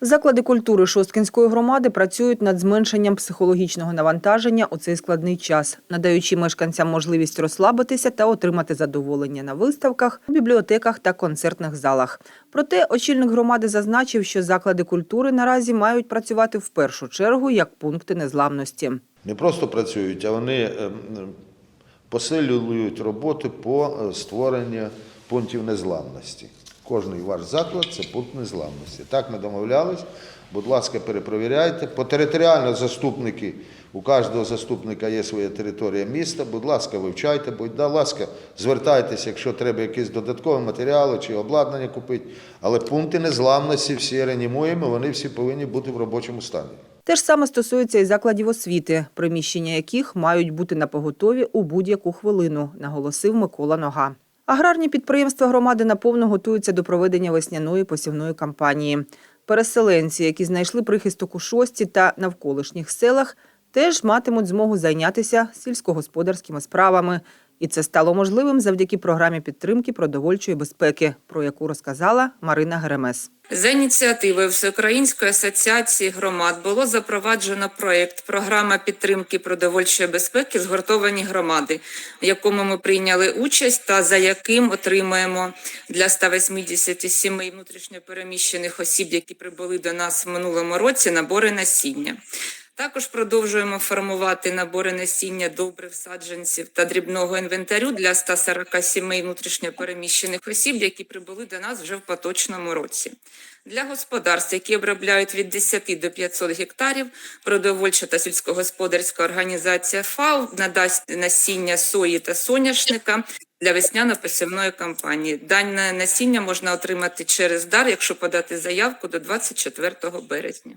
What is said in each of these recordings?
Заклади культури Шосткінської громади працюють над зменшенням психологічного навантаження у цей складний час, надаючи мешканцям можливість розслабитися та отримати задоволення на виставках, бібліотеках та концертних залах. Проте очільник громади зазначив, що заклади культури наразі мають працювати в першу чергу як пункти незламності. Не просто працюють, а вони е, посилюють роботи по е, створенню пунктів незламності. Кожний ваш заклад це пункт незламності. Так ми домовлялись. Будь ласка, перепровіряйте. Потериторіально заступники, у кожного заступника є своя територія міста. Будь ласка, вивчайте, будь ласка, звертайтеся, якщо треба якісь додаткові матеріали чи обладнання купити. Але пункти незламності всі реанімуємо, вони всі повинні бути в робочому стані. Те ж саме стосується і закладів освіти, приміщення яких мають бути на поготові у будь-яку хвилину, наголосив Микола Нога. Аграрні підприємства громади наповно готуються до проведення весняної посівної кампанії. Переселенці, які знайшли прихисток у шості та навколишніх селах, теж матимуть змогу зайнятися сільськогосподарськими справами. І це стало можливим завдяки програмі підтримки продовольчої безпеки, про яку розказала Марина Геремес. За ініціативою Всеукраїнської асоціації громад було запроваджено проєкт Програма підтримки продовольчої безпеки згуртовані громади, в якому ми прийняли участь та за яким отримаємо для 187 внутрішньопереміщених осіб, які прибули до нас в минулому році, набори насіння. Також продовжуємо формувати набори насіння добрив, саджанців та дрібного інвентарю для 147 внутрішньопереміщених осіб, які прибули до нас вже в поточному році. Для господарств, які обробляють від 10 до 500 гектарів, продовольча та сільськогосподарська організація ФАО надасть насіння сої та соняшника для весняно-посівної кампанії. Дане насіння можна отримати через дар, якщо подати заявку до 24 березня.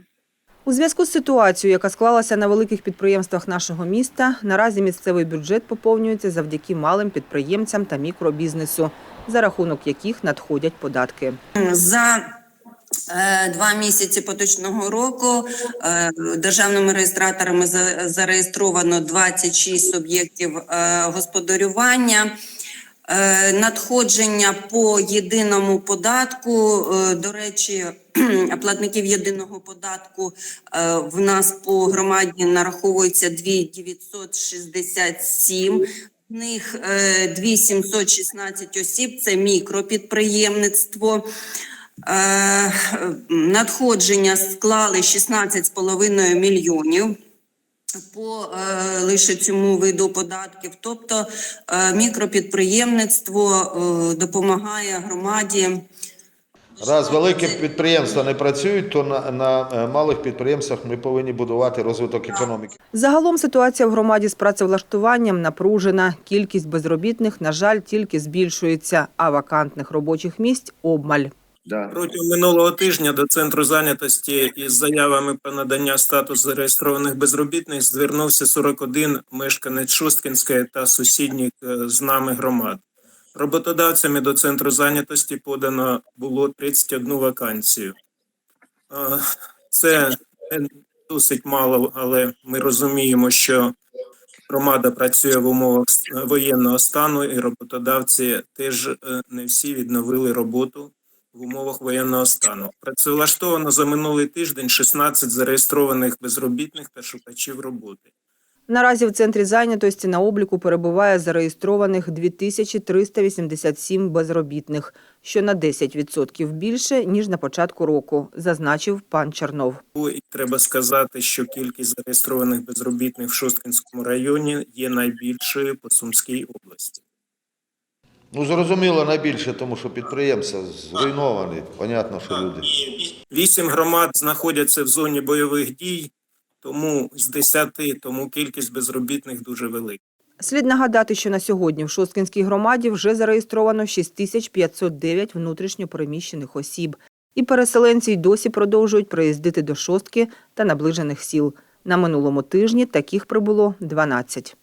У зв'язку з ситуацією, яка склалася на великих підприємствах нашого міста, наразі місцевий бюджет поповнюється завдяки малим підприємцям та мікробізнесу, за рахунок яких надходять податки. За е, два місяці поточного року е, державними реєстраторами за- зареєстровано 26 суб'єктів е, господарювання. Е, Надходження по єдиному податку, е, до речі, платників єдиного податку е, в нас по громаді нараховується 2967. З них е, 2716 осіб це мікропідприємництво. Надходження склали 16,5 мільйонів по е, лише цьому виду податків. Тобто е, мікропідприємництво е, допомагає громаді. Раз великі підприємства не працюють, то на, на е, малих підприємствах ми повинні будувати розвиток економіки. Загалом ситуація в громаді з працевлаштуванням напружена. Кількість безробітних, на жаль, тільки збільшується, а вакантних робочих місць обмаль. Протягом минулого тижня до центру зайнятості із заявами про надання статусу зареєстрованих безробітних звернувся 41 мешканець Шосткінської та сусідніх е, з нами громад. Роботодавцями до центру зайнятості подано було 31 вакансію. Е, Це досить мало, але ми розуміємо, що громада працює в умовах воєнного стану, і роботодавці теж е, не всі відновили роботу в умовах воєнного стану. Працевлаштовано за минулий тиждень 16 зареєстрованих безробітних та шукачів роботи. Наразі в центрі зайнятості на обліку перебуває зареєстрованих 2387 безробітних, що на 10% більше, ніж на початку року, зазначив пан Чернов. І треба сказати, що кількість зареєстрованих безробітних в Шосткинському районі є найбільшою по Сумській області. Ну, зрозуміло, найбільше, тому що підприємства зруйновані. Понятно, що люди. Вісім громад знаходяться в зоні бойових дій, тому з 10, тому кількість безробітних дуже велика. Слід нагадати, що на сьогодні в Шосткінській громаді вже зареєстровано 6509 внутрішньопереміщених осіб. І переселенці й досі продовжують приїздити до Шостки та наближених сіл. На минулому тижні таких прибуло 12.